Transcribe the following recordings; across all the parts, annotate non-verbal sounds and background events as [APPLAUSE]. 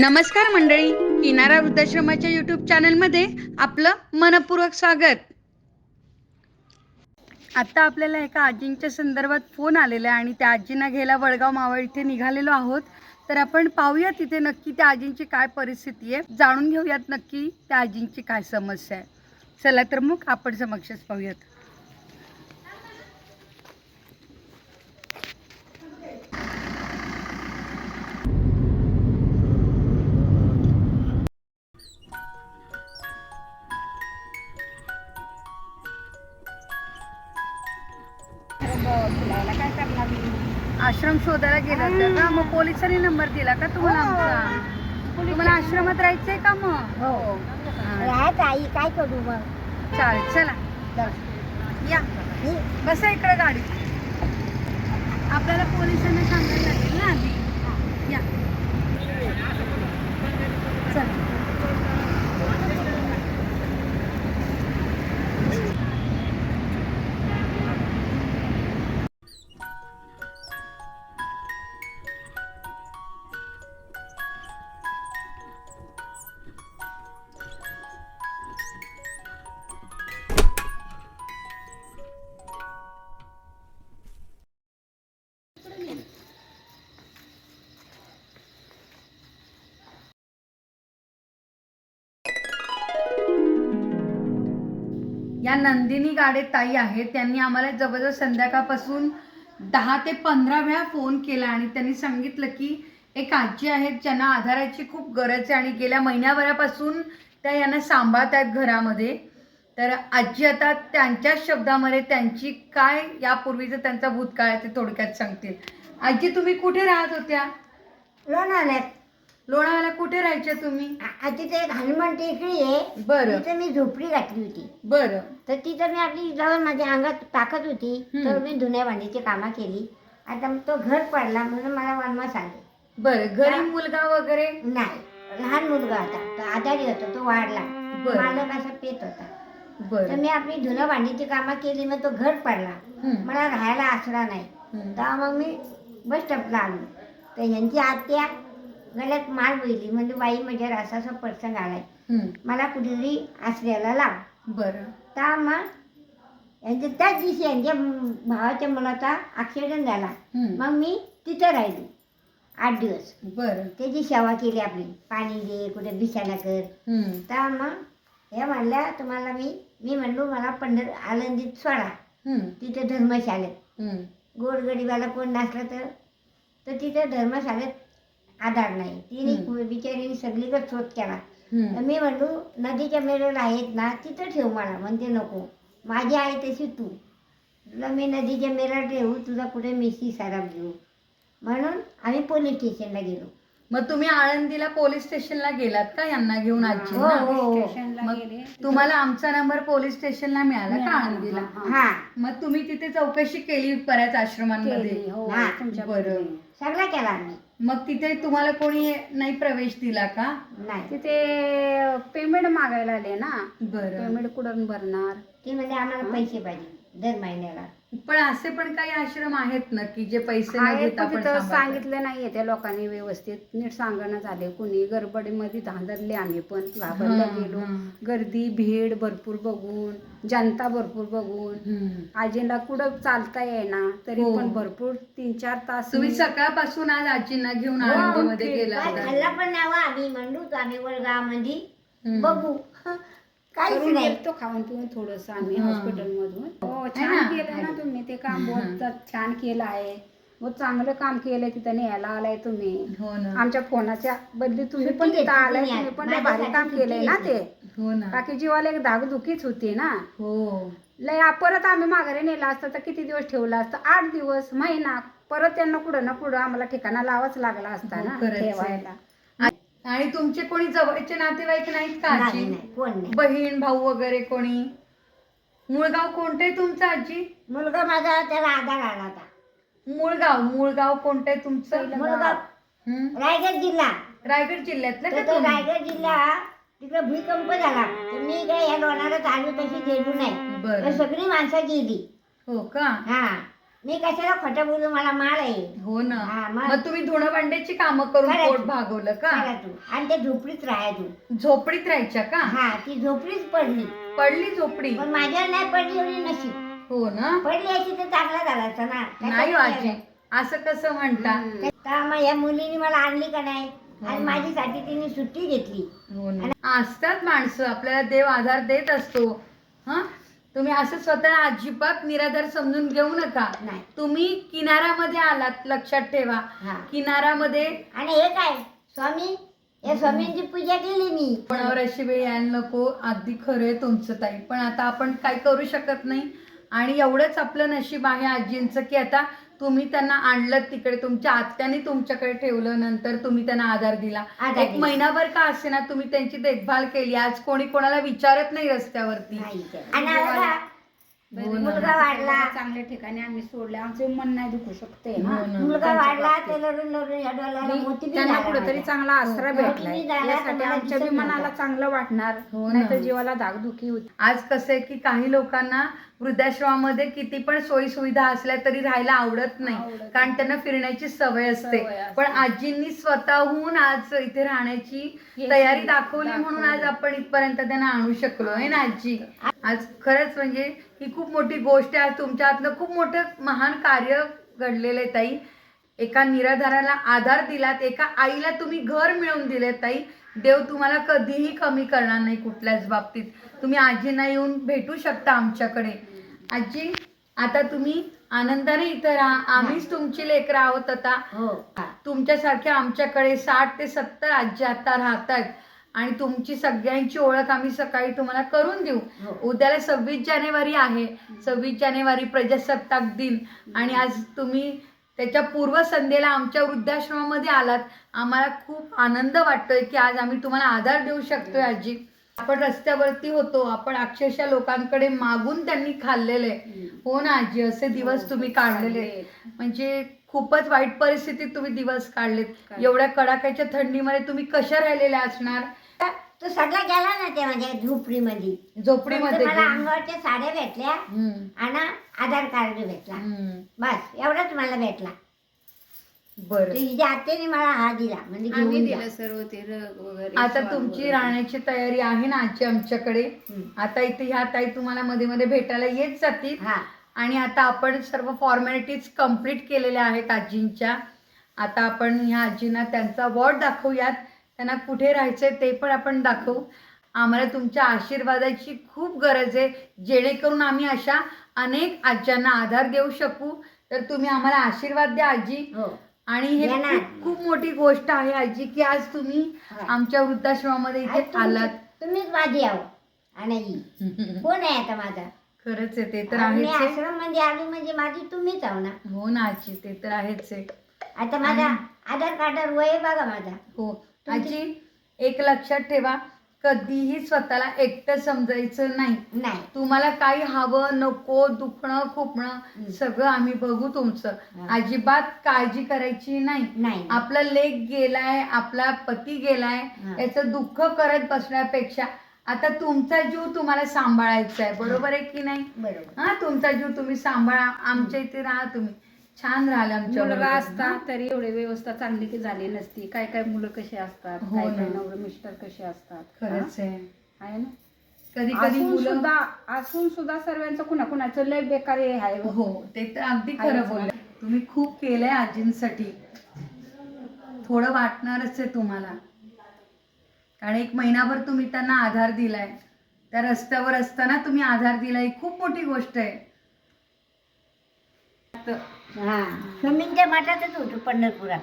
नमस्कार मंडळी किनारा वृद्धाश्रमाच्या युट्यूब चॅनलमध्ये आपलं मनपूर्वक स्वागत. आता आपल्याला एका आजींच्या संदर्भात फोन आलेला आहे आणि त्या आजींना घ्यायला वडगाव मावळ इथे निघालेलो आहोत. तर आपण पाहूया तिथे नक्की त्या आजींची काय परिस्थिती आहे. जाणून घेऊयात नक्की त्या आजींची काय समस्या आहे. चला तर मग आपण समक्षच पाहूयात. शोधायला गेला तर का? मग पोलिसांनी नंबर दिला का तुम्हाला आमचा? तुम्हाला आश्रमात राहायचंय का मग? हो. राहत आई काय करू मग? चालेल चला. या. बसा इकडे गाडी आपल्याला पोलिसांना सांगायला लागेल ना आधी. या नंदिनी गाडे ताई आहेत. त्यांनी आम्हाला जवळजवळ संध्याकाळपासून दहा ते पंधरा वेळा फोन केला आणि त्यांनी सांगितलं की एक आजी आहेत ज्यांना आधाराची खूप गरज आहे आणि गेल्या महिन्याभरापासून त्या यांना सांभाळत आहेत घरामध्ये. तर आजी आता त्यांच्याच शब्दामध्ये त्यांची काय यापूर्वीचं त्यांचा भूतकाळ आहे ते थोडक्यात सांगतील. आजी तुम्ही कुठे राहत होत्या? लोणावळ्यात. लोणावळ्याला कुठे राहायच्या तुम्ही? आधी ते हनुमान टेकडी आहे. बरं. तिथं मी झोपडी घातली होती. बरं. तर तिथं मी आपली जाऊन माझ्या अंगात ताकद होती. हम्म. तर मी धुण्या भांडीची कामं केली. आता मग तो घर पडला म्हणून मला वनवास आले. बरं. घरी? मुलगा वगैरे? नाही. लहान मुलगा होता. तो आजारी होता. तो वाढला. बरं. मालक असा पेत होता. तर बरं मी आपली धुणं भांडीची कामं केली. मग तो घर पडला. हम्म. मला राहायला आसरा नाही. हम्म. तेव्हा मग मी बस स्टॉपला आलो. तर यांची आत्या गळ्यात माल बोलली म्हणजे बाई माझ्यावर असा असा प्रसंग आलाय. मला कुठेतरी आसऱ्याला लाव. बरं. तर मग यांच्या त्याच दिवशी यांच्या भावाच्या मुलाचा ॲक्सिडेंट झाला. मग मी तिथं राहिली. आठ दिवस. बरं. त्याची सेवा केली आपली. पाणी दे कुठे बिछाना कर. तर मग हे म्हणल्या तुम्हाला मी मी म्हणलो मला पंढर आळंदीत सोडा. तिथे धर्मशाळेत. गोरगरीबाला कोण नसलं तर? तर तिथे धर्मशाळेत आधार नाही. तिने. बिचारीने सगळीकडे शोध केला. तर. मी म्हणलो नदीच्या मेरेला आहेत ना तिथं ठेव मला म्हणते नको. माझी आई तशी तू. तुला मी नदीच्या मेरा ठेवू तुझा कुठे मेसी साराप घेऊ. म्हणून आम्ही पोलीस स्टेशनला गेलो. मग तुम्ही आळंदीला पोलीस स्टेशनला गेलात का यांना घेऊन आजी हो हो हो. मग तुम्हाला आमचा नंबर पोलीस स्टेशनला मिळाला का आळंदीला? हा मग तुम्ही तिथे चौकशी केली बऱ्याच आश्रमांमध्ये? हा बरं. सगळा केला आम्ही. मग तिथे तुम्हाला कोणी नाही प्रवेश दिला का? नाही. तिथे पेमेंट मागायला आले ना. बरं. पेमेंट कुठून भरणार? ती म्हणजे आम्हाला पैसे पाहिजे दर महिन्याला. पण असे पण काही आश्रम आहेत ना की जे पैसे न आहे घेता पण पण तिथं सांभाळतात? सांगितलं नाहीये त्या लोकांनी व्यवस्थित नीट सांगणं झाले कुणी गडबडीमध्ये धांदरले आम्ही पण घाबरले हं, गेलो हं. गर्दी भीड भरपूर बघून जनता भरपूर बघून हम्म. आजीला कुठं चालता येईना तरी हो. पण भरपूर तीन चार तास तुम्ही मी- सकाळपासून आज आजींना घेऊन हो, आळंदीमध्ये ठीक. गेला काय होता. खाल्ला पण नावा आम्ही म्हणलो तो आम्ही वडगावमध्ये हम्म. बघू काहीच नाही. गेलतो खाऊन पिऊन थोडस आम्ही हं. हॉस्पिटल मधून हो छान ना? केलं ना तुम्ही ते काम हं. बहुत छान केलं आहे. बहुत चांगलं काम केलंय तिथं न्यायला आलाय तुम्ही. हो ना. आमच्या फोनाच्या बदली तुम्ही सुट्टी पण घेतली तिथं आलाय तुम्ही तुम्ही आज. पण लय भारी काम केलंय ना ते. हो ना. बाकी जीवाला एक धाकधुकीच होती ना. हो. लय आ- परत आम्ही माघारी नेला असतं तर किती दिवस ठेवला असतं? आठ दिवस महिना. परत त्यांना कुठं ना कुठं आम्हाला ठिकाणा लावाच लागला असता हो, ना. ठेवायला. आणि तुमचे कोणी जवळचे नातेवाईक नाहीत का नाही आजी? नाही कोण नाही. बहीण भाऊ वगैरे कोणी? मुळगाव कोणतं आहे तुमचं आजी? मुलगा माझा त्याला आधार आला होता मुळगाव मुळगाव कोणतं आहे तुमचं? मुलगा हं? रायगड जिल्हा. रायगड जिल्ह्यातलं तर का तो तुम्ही? रायगड जिल्हा तिकडे भूकंप झाला. तर मी काय या लोणाला चालू तशी गेलो नाही. तर सगळी माणसं गेली. हो का? हा. मी कशाला खोटं बोलू? मला माळ आहे. हो ना. हा, मग? मग तुम्ही धुणं भांड्याची कामं करून. पोट भागवलं का? तू. आणि ते झोपडीत राहा तू. झोपडीत राहायच्या का? हा ती झोपडीच पडली. पडली झोपडी? पण माझ्यावर नाही पडली एवढी नशीब. हो ना. पडली अशी तर चांगला झाला असता ना. नाही हो आजी. असं कसं म्हणता? तर मग या मुलीने मला आणली का नाही? आणि माझीसाठी तिने सुट्टी घेतली. हो ना. असतात माणसं. आपल्याला देव आधार देत असतो. हा? तुम्ही असं स्वतः अजिबात निराधार समजून घेऊ नका. नाही. तुम्ही किनाऱ्यामध्ये आलात लक्षात ठेवा. हा. किनाऱ्यामध्ये आणि हे काय स्वामी? या स्वामींची पूजा केली मी. कोणावर अशी वेळ यायला नको. अगदी खरं आहे तुमचं ताई. पण आता आपण काय करू शकत नाही? आणि एवढंच आपलं नशीब आहे आजींचं की आता तुम्ही त्यांना आणलं तिकडे तुमच्या आत्याने तुमच्याकडे ठेवलं नंतर तुम्ही त्यांना आधार दिला आधार एक दिला. महिनाभर का असे ना तुम्ही त्यांची देखभाल केली आज कोणी कोणाला विचारत नाही रस्त्यावरती नाही ते. आणि आता हो. मुलगा वाढला चांगल्या ठिकाणी आम्ही सोडले आमचं मन नाही दुखू शकते ना हो ना. मुलगा वाढला. ते लढून लढून या डोळ्याला मी मोती बी त्यांना झाला कुठेतरी माझ्या. चांगला आसरा हो. भेटलाय मोती झाला तर यासाठी मला आमच्या बी मनाला नव्हता. चांगलं वाटणार हो ना. नाहीतर जीवाला धाकधुकी होती आज कसं आहे की काही लोकांना वृद्धाश्रमामध्ये किती पण सोयी सुविधा असल्या तरी राहायला आवडत नाही. आवडत. कारण त्यांना फिरण्याची सवय असते. सवय असते. पण आजींनी स्वतःहून आज इथे राहण्याची तयारी दाखवली म्हणून आज दाखवली. आपण इथपर्यंत त्यांना आणू शकलो आहे ना आजी? आज खरंच म्हणजे ही खूप मोठी गोष्ट आहे. आज तुमच्या हातनं खूप मोठं महान कार्य घडलेलं आहे ताई. एका निराधाराला आधार दिलात एका आईला तुम्ही घर मिळवून दिले ताई. देव तुम्हाला कधीही कमी करणार नाही कुठल्याच बाबतीत. तुम्ही आजींना येऊन भेटू शकता आमच्याकडे. आजी आता तुम्ही आनंदाने इथं राहा. आम्हीच तुमची लेकरं आहोत आता. हो. तुमच्यासारख्या आमच्याकडे साठ ते सत्तर आजी आता राहतात आणि तुमची सगळ्यांची ओळख आम्ही सकाळी तुम्हाला करून देऊ. हो. उद्याला सव्वीस जानेवारी आहे. सव्वीस जानेवारी प्रजासत्ताक दिन. आणि आज तुम्ही त्याच्या पूर्वसंध्येला आमच्या वृद्धाश्रमामध्ये आलात. आम्हाला खूप आनंद वाटतोय की आज आम्ही तुम्हाला आधार देऊ शकतोय आजी. आपण रस्त्यावरती होतो आपण अक्षरशः लोकांकडे मागून त्यांनी खाल्लेले हो ना आजी असे दिवस तुम्ही काढलेले म्हणजे खूपच वाईट परिस्थितीत तुम्ही दिवस काढलेत? एवढ्या कडाक्याच्या थंडीमध्ये तुम्ही कशा राहिलेल्या असणार? तो सगळा गेला ना ते माझ्या झोपडीमध्ये. झोपडीमध्ये फक्त मला. अंगावरच्या साड्या भेटल्या आणि आधार कार्ड भेटला. बस एवढाच मला भेटला. बरं. आत्याने मला हा दिला. म्हणजे आम्ही घेऊन जा. दिलं सर्व ते रग वगैरे आता तुमची वगैरे. राहण्याची तयारी आहे ना आजी आमच्याकडे. हम्म. आता इथे ह्या ताई तुम्हाला मध्ये मध्ये भेटायला येत जातील. हा. आणि आता आपण सर्व फॉर्मॅलिटीज कंप्लीट केलेल्या आहेत आजींच्या. आता आपण ह्या आजींना त्यांचा वॉर्ड दाखवूयात. त्यांना कुठे राहायचंय ते पण आपण दाखवू. आम्हाला तुमच्या आशीर्वादाची खूप गरज आहे. जेणेकरून आम्ही अशा अनेक आज्यांना आधार देऊ शकू. तर तुम्ही आम्हाला आशीर्वाद द्या आजी. हो. आणि हे. खूप खूप मोठी गोष्ट आहे आजी की आज तुम्ही हा. आमच्या वृद्धाश्रमामध्ये आज इथे तुमची- आलात. तुम्हीच माझी आहो आणायची. [LAUGHS] कोण आहे आता माझा? खरंच आहे ते तर आहेच आहे. आश्रम म्हणजे आली म्हणजे माझी तुम्हीच आहो ना. हो ना आजी ते तर आहेच आहे. आता माझा आधार कार्डावर वय आहे बघा माझा. हो. तुमची- आजी एक लक्षात ठेवा कधीही स्वतःला एकटं समजायचं नाही. नाही. तुम्हाला काही हवं नको दुखणं खुपणं. सगळं आम्ही बघू तुमचं. अजिबात काळजी करायची नाही. नाही. आपला लेख गेलाय आपला पती गेलाय हा. याचं दुःख करत बसण्यापेक्षा आता तुमचा जीव तुम्हाला सांभाळायचा आहे बरोबर आहे की नाही? बरोबर. हा तुमचा जीव तुम्ही सांभाळा. आमच्या इथे राहा तुम्ही. छान राहाल आमच्या मुलगा. असता तरी एवढी व्यवस्था चांगली की झाली नसती. काय काय मुलं कशी असतात? हो काय ना. काय नवरे मिस्टर कसे असतात? खरंच आहे हा? आहे. ना? कधी कधी असून मुलं सुद्धा असून सुद्धा सर्वांचं कुणा कुणाचं लय बेकार हे आहे हो ते तर अगदी खरं बोलले. तुम्ही खूप केलंय आजींसाठी. थोडं वाटणारच आहे तुम्हाला. कारण एक महिनाभर तुम्ही त्यांना आधार दिलाय. त्या रस्त्यावर असताना तुम्ही आधार दिलाय. ही खूप मोठी गोष्ट आहे. हा. स्वामींच्या मठातच होतो पंढरपुरात.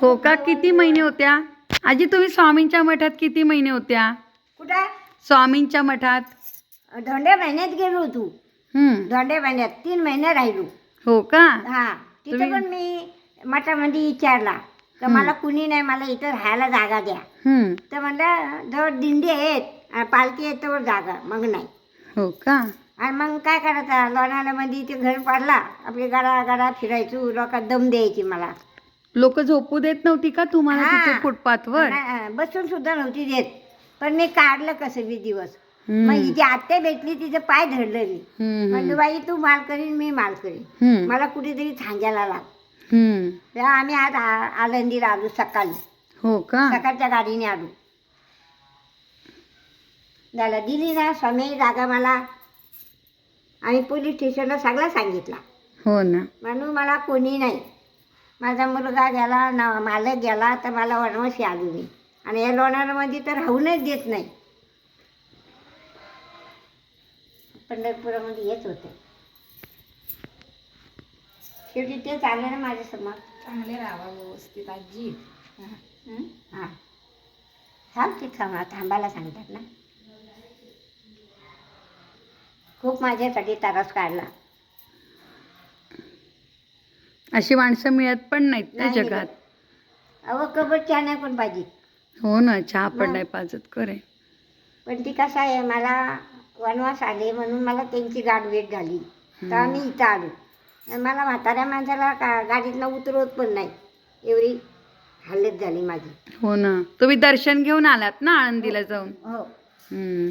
हो का? किती महिने होत्या? आजी तुम्ही स्वामींच्या मठात किती महिने होत्या? कुठं? स्वामींच्या मठात. धोंड्या महिन्यात गेलो तू हम्म. धोंड्या महिन्यात तीन महिने राहिलो. हो का? हा. तिथे तुम्ही- पण मी मठामध्ये विचारला. तर. मला कुणी नाही मला इथं राहायला जागा द्या. हम्म. तर म्हणलं जवळ दिंडी आहेत. आणि पालखी आहे तर जागा. मग नाही. हो का? आणि मग काय करायचं? लोणावळ्यामध्ये ते घर पाडला. आपली गाडा गाडा फिरायचो. लोकात दम द्यायची मला. लोक झोपू देत नव्हती का तुम्हाला हा. तिथे फुटपाथवर? नाही, बसून सुद्धा नव्हती देत. पण मी काढलं कसं बी दिवस. हम्म. मग हिची आत्या भेटली तिचं पाय धरलं मी. हम्म, म्हणलं हम्म. बाई तू माल करीन मी माल करीन. हम्म, मला कुठेतरी थांजायला लाग हम्म. तेव्हा आम्ही आज आ- आळंदीला आलो सकाळी. हो का? सकाळच्या गाडीने आलो. झालं दिली ना स्वामी जागा मला. आम्ही पोलीस स्टेशनला सगळा सांगितला. हो ना. म्हणून मला कोणी नाही. माझा मुलगा गेला ना मालक गेला तर मला वनवासी आलो मी आणि या लोणारमध्ये तर राहूनच देत नाही. पंढरपुरामध्ये येत होते. शेवटी तेच आलं ना माझ्यासमोर चांगले राहा व्यवस्थित आजी. हां? थांब ते थांबा थांबायला सांगतात ना. खूप माझ्यासाठी त्रास काढला. अशी माणसं मिळत पण नाहीत नाही जगात. अहो कबड चहा नाही पण पाहिजे हो ना चहा पण. नाही पाजत करे पण ती कसं आहे मला वनवास आले म्हणून मला त्यांची गाठ भेट झाली. तर आम्ही इथं आलो. आणि मला म्हाताऱ्या माणसाला का गाडीतनं उतरवत पण नाही. एवढी हालत झाली माझी. हो ना. तुम्ही दर्शन घेऊन आलात ना आळंदीला जाऊन? हो. हम्म.